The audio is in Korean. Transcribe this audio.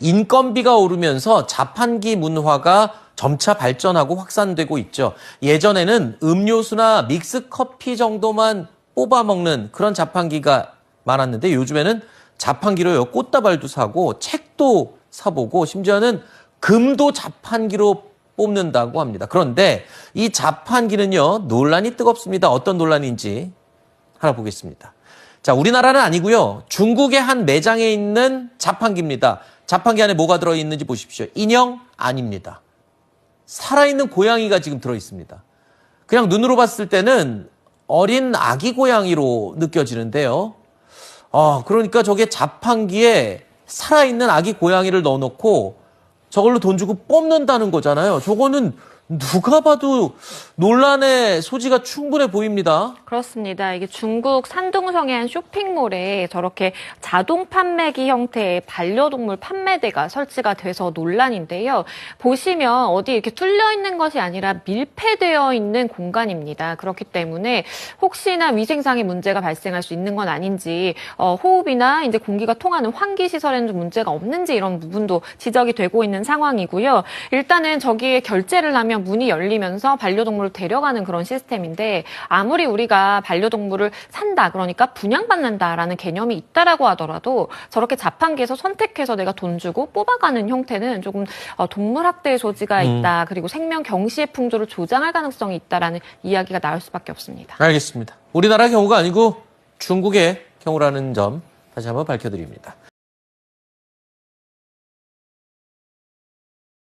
인건비가 오르면서 자판기 문화가 점차 발전하고 확산되고 있죠. 예전에는 음료수나 믹스 커피 정도만 뽑아 먹는 그런 자판기가 많았는데 요즘에는 자판기로요 꽃다발도 사고 책도 사보고 심지어는 금도 자판기로 뽑는다고 합니다. 그런데 이 자판기는요 논란이 뜨겁습니다. 어떤 논란인지 하나 보겠습니다. 자, 우리나라는 아니고요. 중국의 한 매장에 있는 자판기입니다. 자판기 안에 뭐가 들어 있는지 보십시오. 인형 아닙니다. 살아있는 고양이가 지금 들어 있습니다. 그냥 눈으로 봤을 때는 어린 아기 고양이로 느껴지는데요. 아, 그러니까 저게 자판기에 살아있는 아기 고양이를 넣어놓고 저걸로 돈 주고 뽑는다는 거잖아요. 저거는 누가 봐도 논란의 소지가 충분해 보입니다. 그렇습니다. 이게 중국 산둥성의 한 쇼핑몰에 저렇게 자동 판매기 형태의 반려동물 판매대가 설치가 돼서 논란인데요. 보시면 어디 이렇게 뚫려 있는 것이 아니라 밀폐되어 있는 공간입니다. 그렇기 때문에 혹시나 위생상의 문제가 발생할 수 있는 건 아닌지 어, 호흡이나 이제 공기가 통하는 환기 시설에는 좀 문제가 없는지 이런 부분도 지적이 되고 있는 상황이고요. 일단은 저기에 결제를 하면 문이 열리면서 반려동물을 데려가는 그런 시스템인데 아무리 우리가 반려동물을 산다 그러니까 분양받는다라는 개념이 있다라고 하더라도 저렇게 자판기에서 선택해서 내가 돈 주고 뽑아가는 형태는 조금 어, 동물 학대의 소지가 있다 그리고 생명 경시의 풍조를 조장할 가능성이 있다라는 이야기가 나올 수밖에 없습니다. 알겠습니다. 우리나라 경우가 아니고 중국의 경우라는 점 다시 한번 밝혀드립니다.